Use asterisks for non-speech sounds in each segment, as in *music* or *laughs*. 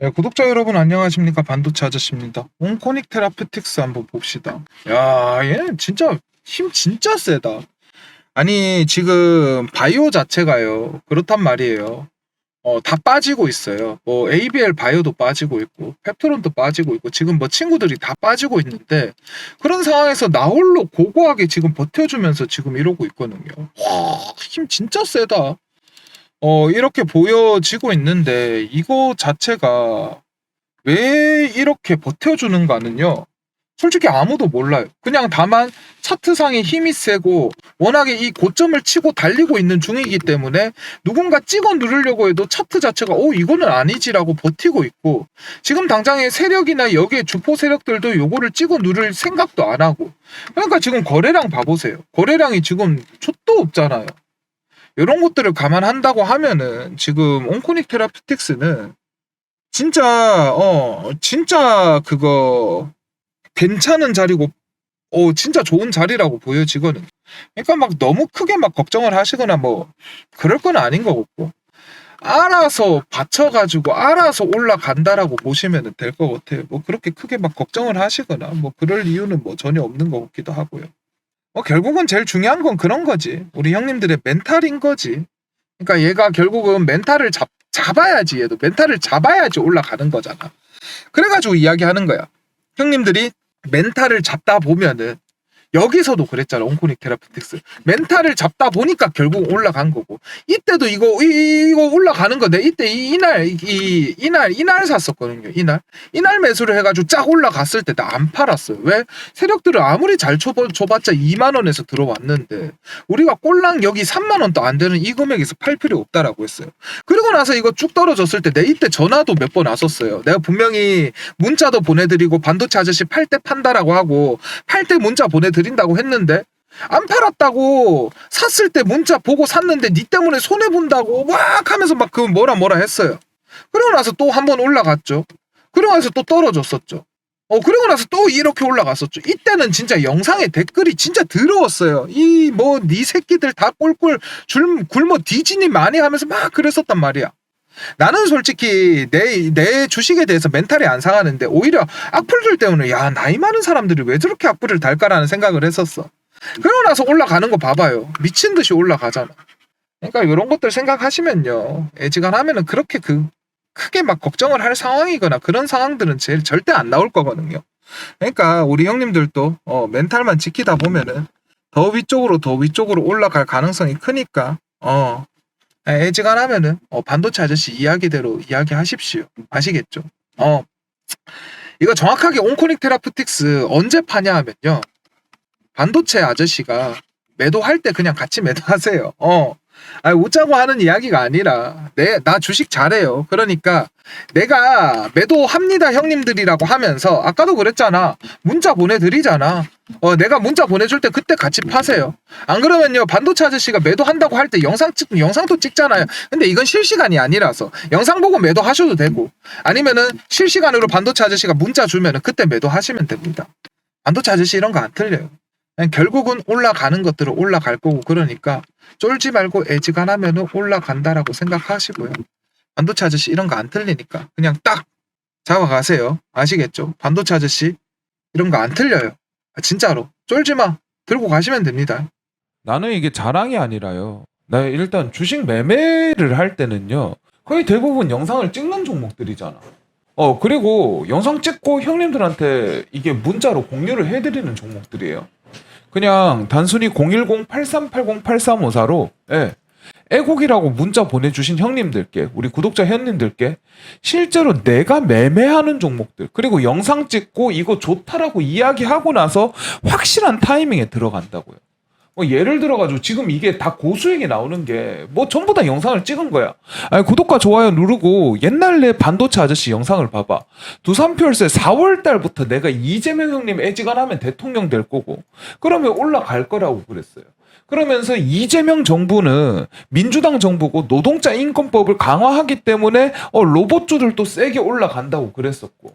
네, 구독자 여러분 안녕하십니까 반도체 아저씨입니다. 온코닉 테라피틱스 한번 봅시다. 야, 얘 진짜 힘 진짜 세다. 아니 지금 바이오 자체가요 그렇단 말이에요. 어, 다 빠지고 있어요. 뭐 ABL 바이오도 빠지고 있고 펩토론도 빠지고 있고 지금 뭐 친구들이 다 빠지고 있는데 그런 상황에서 나 홀로 고고하게 지금 버텨주면서 지금 이러고 있거든요. 와, 힘 진짜 세다. 어, 이렇게 보여지고 있는데 이거 자체가 왜 이렇게 버텨주는가는요. 솔직히 아무도 몰라요. 그냥 다만 차트상의 힘이 세고 워낙에 이 고점을 치고 달리고 있는 중이기 때문에 누군가 찍어 누르려고 해도 차트 자체가 오 이거는 아니지라고 버티고 있고 지금 당장의 세력이나 여기에 주포 세력들도 요거를 찍어 누를 생각도 안 하고 그러니까 지금 거래량 봐보세요. 거래량이 지금 촛도 없잖아요. 이런 것들을 감안한다고 하면은 지금 온코닉 테라피틱스는 진짜 어 진짜 그거 괜찮은 자리고 어 진짜 좋은 자리라고 보여지거든. 그러니까 막 너무 크게 막 걱정을 하시거나 뭐 그럴 건 아닌 것 같고 알아서 받쳐가지고 알아서 올라간다라고 보시면 될 것 같아요. 뭐 그렇게 크게 막 걱정을 하시거나 뭐 그럴 이유는 뭐 전혀 없는 것 같기도 하고요. 뭐 결국은 제일 중요한 건 그런 거지. 우리 형님들의 멘탈인 거지. 그러니까 얘가 결국은 멘탈을 잡, 잡아야지 얘도 멘탈을 잡아야지 올라가는 거잖아. 그래가지고 이야기하는 거야. 형님들이 멘탈을 잡다 보면은 여기서도 그랬잖아 온코닉 테라피틱스. 멘탈을 잡다 보니까 결국 올라간 거고. 이때도 이거 이, 거 올라가는 건데 이때 이, 이날 이 이날 이날 샀었거든요 이날. 이날 매수를 해가지고 쫙 올라갔을 때 나 안 팔았어요. 왜? 세력들을 아무리 잘 줘봐, 줘봤자 2만 원에서 들어왔는데 우리가 꼴랑 여기 3만 원도 안 되는 이 금액에서 팔 필요 없다라고 했어요. 그러고 나서 이거 쭉 떨어졌을 때 내 이때 전화도 몇 번 왔었어요. 내가 분명히 문자도 보내드리고 반도체 아저씨 팔 때 판다라고 하고 팔 때 문자 보내드 린다고 했는데 안 팔았다고 샀을 때 문자 보고 샀는데 니 때문에 손해 본다고 막 하면서 막 그 뭐라 뭐라 했어요. 그러고 나서 또 한 번 올라갔죠. 그러고 나서 또 떨어졌었죠. 어 그러고 나서 또 이렇게 올라갔었죠. 이때는 진짜 영상에 댓글이 진짜 더러웠어요. 이 뭐 니 새끼들 다 꼴꼴 줄 굶어 뒤지니 많이 하면서 막 그랬었단 말이야. 나는 솔직히 내, 내 주식에 대해서 멘탈이 안 상하는데 오히려 악플들 때문에 야 나이 많은 사람들이 왜 저렇게 악플을 달까라는 생각을 했었어. 그러고 나서 올라가는 거 봐봐요. 미친 듯이 올라가잖아. 그러니까 이런 것들 생각하시면요. 애지간하면은 그렇게 그 크게 막 걱정을 할 상황이거나 그런 상황들은 제일 절대 안 나올 거거든요. 그러니까 우리 형님들도 어, 멘탈만 지키다 보면은 더 위쪽으로 더 위쪽으로 올라갈 가능성이 크니까 어 애지간하면은 어, 반도체 아저씨 이야기대로 이야기하십시오. 아시겠죠? 어 이거 정확하게 온코닉 테라프틱스 언제 파냐 하면요. 반도체 아저씨가 매도할 때 그냥 같이 매도하세요. 어. 아니, 웃자고 하는 이야기가 아니라, 내, 나 주식 잘해요. 그러니까, 내가 매도합니다, 형님들이라고 하면서, 아까도 그랬잖아. 문자 보내드리잖아. 어, 내가 문자 보내줄 때 그때 같이 파세요. 안 그러면요, 반도체 아저씨가 매도한다고 할 때 영상 찍, 영상도 찍잖아요. 근데 이건 실시간이 아니라서, 영상 보고 매도하셔도 되고, 아니면은 실시간으로 반도체 아저씨가 문자 주면은 그때 매도하시면 됩니다. 반도체 아저씨 이런 거 안 틀려요. 결국은 올라가는 것들은 올라갈 거고 그러니까 쫄지 말고 애지간하면은 올라간다라고 생각하시고요. 반도체 아저씨 이런 거 안 틀리니까 그냥 딱 잡아가세요. 아시겠죠? 반도체 아저씨 이런 거 안 틀려요. 아, 진짜로 쫄지 마. 들고 가시면 됩니다. 나는 이게 자랑이 아니라요. 나 일단 주식 매매를 할 때는요. 거의 대부분 영상을 찍는 종목들이잖아. 어, 그리고 영상 찍고 형님들한테 이게 문자로 공유를 해드리는 종목들이에요. 그냥 단순히 010-8380-8354로, 예. 애국이라고 문자 보내주신 형님들께, 우리 구독자 형님들께, 실제로 내가 매매하는 종목들, 그리고 영상 찍고 이거 좋다라고 이야기하고 나서 확실한 타이밍에 들어간다고요. 뭐 예를 들어가지고 지금 이게 다 고수익이 나오는 게 뭐 전부 다 영상을 찍은 거야. 아니 구독과 좋아요 누르고 옛날 내 반도체 아저씨 영상을 봐봐. 두산표열세 4월 달부터 내가 이재명 형님 애지간하면 대통령 될 거고 그러면 올라갈 거라고 그랬어요. 그러면서 이재명 정부는 민주당 정부고 노동자 인권법을 강화하기 때문에 어, 로봇주들도 세게 올라간다고 그랬었고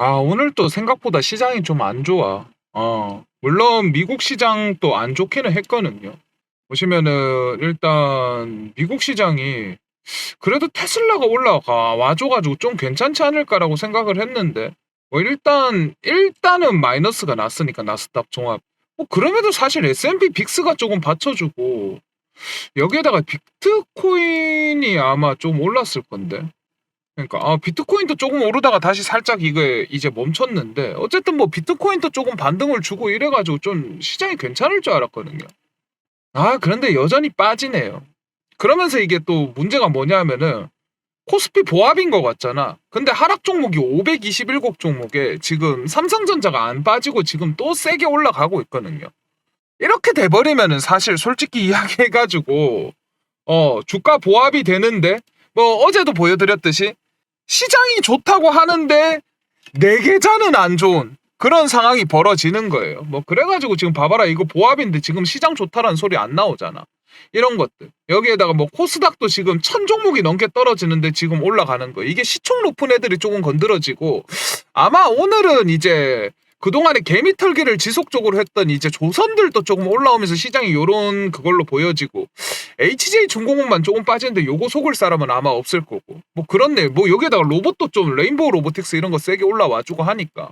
아, 오늘 또 생각보다 시장이 좀 안 좋아. 어, 물론 미국 시장도 안 좋기는 했거든요. 보시면은 일단 미국 시장이 그래도 테슬라가 올라가 와줘가지고 좀 괜찮지 않을까라고 생각을 했는데 뭐 일단 일단은 마이너스가 났으니까 나스닥 종합 뭐 그럼에도 사실 S&P 빅스가 조금 받쳐주고 여기에다가 비트코인이 아마 좀 올랐을 건데 그러니까 아 비트코인도 조금 오르다가 다시 살짝 이거 이제 멈췄는데 어쨌든 뭐 비트코인도 조금 반등을 주고 이래가지고 좀 시장이 괜찮을 줄 알았거든요. 아 그런데 여전히 빠지네요. 그러면서 이게 또 문제가 뭐냐면은 코스피 보합인 것 같잖아. 근데 하락 종목이 527곡 종목에 지금 삼성전자가 안 빠지고 지금 또 세게 올라가고 있거든요. 이렇게 돼버리면은 사실 솔직히 *laughs* 이야기해가지고 어 주가 보합이 되는데 뭐 어제도 보여드렸듯이 시장이 좋다고 하는데 내 계좌는 안 좋은 그런 상황이 벌어지는 거예요. 뭐 그래가지고 지금 봐봐라 이거 보합인데 지금 시장 좋다라는 소리 안 나오잖아. 이런 것들 여기에다가 뭐 코스닥도 지금 천 종목이 넘게 떨어지는데 지금 올라가는 거 이게 시총 높은 애들이 조금 건드려지고 아마 오늘은 이제 그동안에 개미 털기를 지속적으로 했던 이제 조선들도 조금 올라오면서 시장이 요런 그걸로 보여지고 HJ 중공업만 조금 빠지는데 요거 속을 사람은 아마 없을 거고. 뭐 그렇네 뭐 여기에다가 로봇도 좀 레인보우 로보틱스 이런 거 세게 올라와주고 하니까.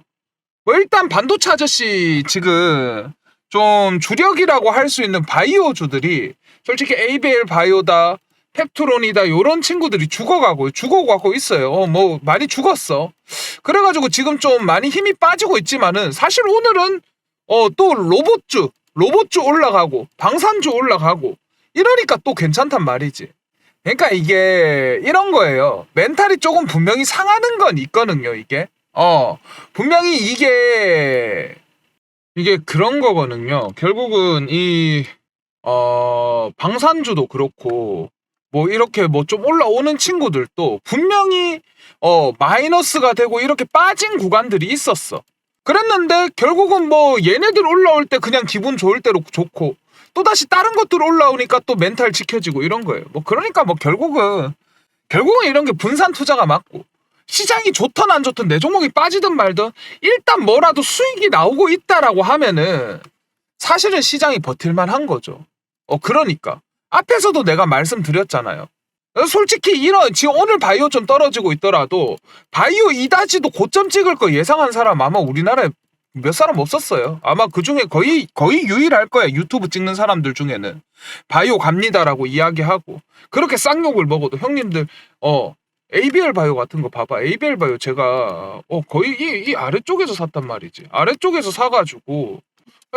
뭐 일단 반도체 아저씨 지금 좀 주력이라고 할 수 있는 바이오주들이 솔직히 ABL 바이오다 펩트론이다 요런 친구들이 죽어가고 죽어가고 있어요. 어, 뭐 많이 죽었어 그래가지고 지금 좀 많이 힘이 빠지고 있지만은 사실 오늘은 어 또 로봇주 로봇주 올라가고 방산주 올라가고 이러니까 또 괜찮단 말이지. 그러니까 이게 이런 거예요. 멘탈이 조금 분명히 상하는 건 있거든요. 이게 어 분명히 이게 이게 그런 거거든요. 결국은 이 어, 방산주도 그렇고 뭐 이렇게 뭐 좀 올라오는 친구들도 분명히 어 마이너스가 되고 이렇게 빠진 구간들이 있었어. 그랬는데 결국은 뭐 얘네들 올라올 때 그냥 기분 좋을 대로 좋고 또 다시 다른 것들 올라오니까 또 멘탈 지켜지고 이런 거예요. 뭐 그러니까 뭐 결국은 결국은 이런 게 분산 투자가 맞고 시장이 좋든 안 좋든 내 종목이 빠지든 말든 일단 뭐라도 수익이 나오고 있다라고 하면은 사실은 시장이 버틸만 한 거죠. 어 그러니까 앞에서도 내가 말씀드렸잖아요. 어, 솔직히 이런 지금 오늘 바이오 좀 떨어지고 있더라도 바이오 이다지도 고점 찍을 거 예상한 사람 아마 우리나라에 몇 사람 없었어요. 아마 그 중에 거의 거의 유일할 거야 유튜브 찍는 사람들 중에는 바이오 갑니다라고 이야기하고 그렇게 쌍욕을 먹어도 형님들 어 ABL 바이오 같은 거 봐봐 ABL 바이오 제가 어 거의 이, 이 아래쪽에서 샀단 말이지 아래쪽에서 사가지고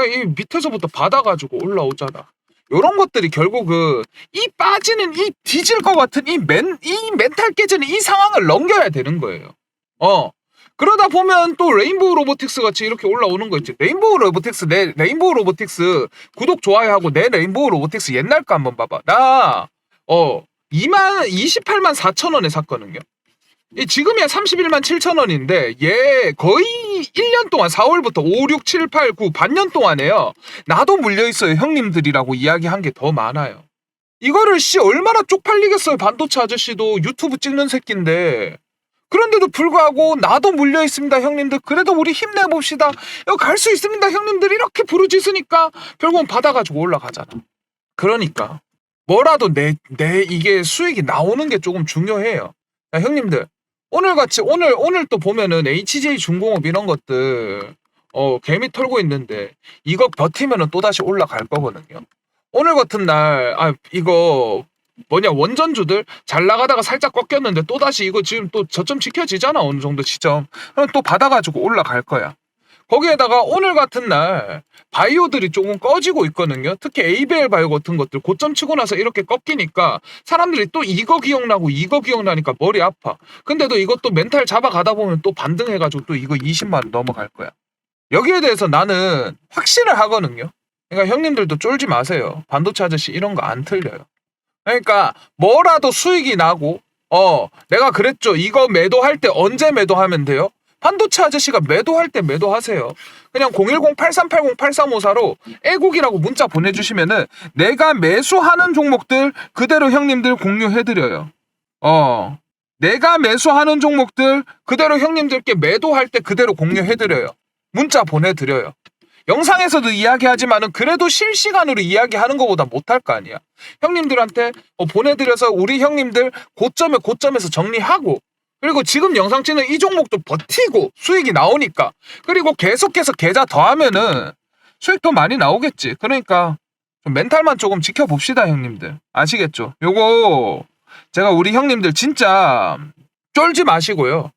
이 밑에서부터 받아가지고 올라오잖아. 요런 것들이 결국은 이 빠지는 이 뒤질 것 같은 이 멘, 이 멘탈 깨지는 이 상황을 넘겨야 되는 거예요. 어. 그러다 보면 또 레인보우 로보틱스 같이 이렇게 올라오는 거 있지. 레인보우 로보틱스, 내 레인보우 로보틱스 구독, 좋아요하고 내 레인보우 로보틱스 옛날 거 한번 봐봐. 나, 어, 2만, 28만 4천 원에 샀거든요. 이 지금이야 31만 7천 원인데 얘 거의 1년 동안 4월부터 5, 6, 7, 8, 9 반년 동안에요. 나도 물려 있어요 형님들이라고 이야기한 게 더 많아요. 이거를 씨 얼마나 쪽팔리겠어요 반도체 아저씨도 유튜브 찍는 새끼인데 그런데도 불구하고 나도 물려 있습니다 형님들 그래도 우리 힘내봅시다 갈 수 있습니다 형님들 이렇게 부르짖으니까 결국은 받아가지고 올라가잖아. 그러니까 뭐라도 내 내 이게 수익이 나오는 게 조금 중요해요. 야, 형님들 오늘 같이 오늘 오늘 또 보면은 HJ 중공업 이런 것들 어 개미 털고 있는데 이거 버티면은 또 다시 올라갈 거거든요. 오늘 같은 날 아 이거 뭐냐 원전주들 잘 나가다가 살짝 꺾였는데 또 다시 이거 지금 또 저점 지켜지잖아 어느 정도 지점 그럼 또 받아가지고 올라갈 거야. 거기에다가 오늘 같은 날 바이오들이 조금 꺼지고 있거든요. 특히 ABL 바이오 같은 것들 고점 치고 나서 이렇게 꺾이니까 사람들이 또 이거 기억나고 이거 기억나니까 머리 아파. 근데도 이것도 멘탈 잡아가다 보면 또 반등해가지고 또 이거 20만 원 넘어갈 거야. 여기에 대해서 나는 확신을 하거든요. 그러니까 형님들도 쫄지 마세요. 반도체 아저씨 이런 거 안 틀려요. 그러니까 뭐라도 수익이 나고 어 내가 그랬죠. 이거 매도할 때 언제 매도하면 돼요? 반도체 아저씨가 매도할 때 매도하세요. 그냥 010-8380-8354로 애국이라고 문자 보내주시면은 내가 매수하는 종목들 그대로 형님들 공유해드려요. 어. 내가 매수하는 종목들 그대로 형님들께 매도할 때 그대로 공유해드려요. 문자 보내드려요. 영상에서도 이야기하지만은 그래도 실시간으로 이야기하는 것보다 못할 거 아니야. 형님들한테 어, 보내드려서 우리 형님들 고점에 고점에서 정리하고 그리고 지금 영상 찍는 이 종목도 버티고 수익이 나오니까 그리고 계속해서 계좌 더하면은 수익 더 많이 나오겠지. 그러니까 좀 멘탈만 조금 지켜봅시다 형님들. 아시겠죠? 요거 제가 우리 형님들 진짜 쫄지 마시고요.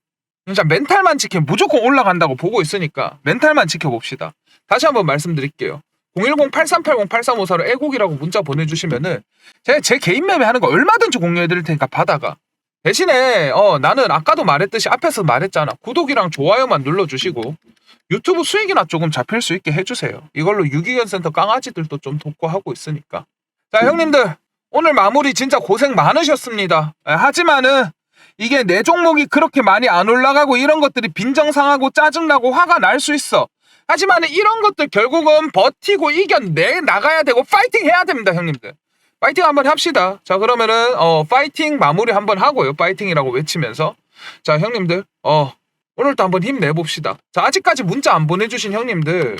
진짜 멘탈만 지키면 무조건 올라간다고 보고 있으니까 멘탈만 지켜봅시다. 다시 한번 말씀드릴게요. 010-8380-8354로 애국이라고 문자 보내주시면은 제가 제 개인 매매 하는 거 얼마든지 공유해드릴 테니까 받아가. 대신에 어 나는 아까도 말했듯이 앞에서 말했잖아. 구독이랑 좋아요만 눌러주시고 유튜브 수익이나 조금 잡힐 수 있게 해주세요. 이걸로 유기견 센터 강아지들도 좀 돕고 하고 있으니까. 자 형님들 오늘 마무리 진짜 고생 많으셨습니다. 에, 하지만은 이게 내 종목이 그렇게 많이 안 올라가고 이런 것들이 빈정상하고 짜증나고 화가 날 수 있어. 하지만 이런 것들 결국은 버티고 이겨내 나가야 되고 파이팅 해야 됩니다, 형님들. 파이팅 한번 합시다. 자, 그러면은 어 파이팅 마무리 한번 하고요. 파이팅이라고 외치면서 자, 형님들. 어 오늘도 한번 힘내 봅시다. 자, 아직까지 문자 안 보내 주신 형님들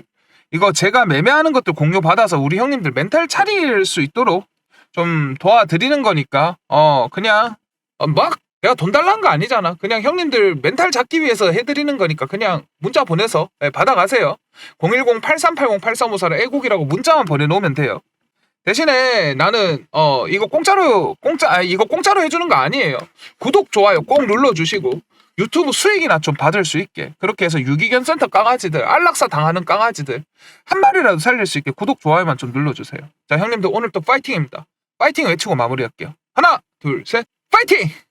이거 제가 매매하는 것들 공유 받아서 우리 형님들 멘탈 차릴 수 있도록 좀 도와드리는 거니까 어 그냥 어, 막 내가 돈 달라는 거 아니잖아. 그냥 형님들 멘탈 잡기 위해서 해드리는 거니까 그냥 문자 보내서 예, 받아가세요. 010-8380-8354를 애국이라고 문자만 보내놓으면 돼요. 대신에 나는 어 이거 공짜로 공짜 아 이거 공짜로 해주는 거 아니에요. 구독 좋아요 꼭 눌러주시고 유튜브 수익이나 좀 받을 수 있게 그렇게 해서 유기견 센터 강아지들 안락사 당하는 강아지들 한 마리라도 살릴 수 있게 구독 좋아요만 좀 눌러주세요. 자 형님들 오늘 또 파이팅입니다. 파이팅 외치고 마무리할게요. 하나 둘 셋 파이팅!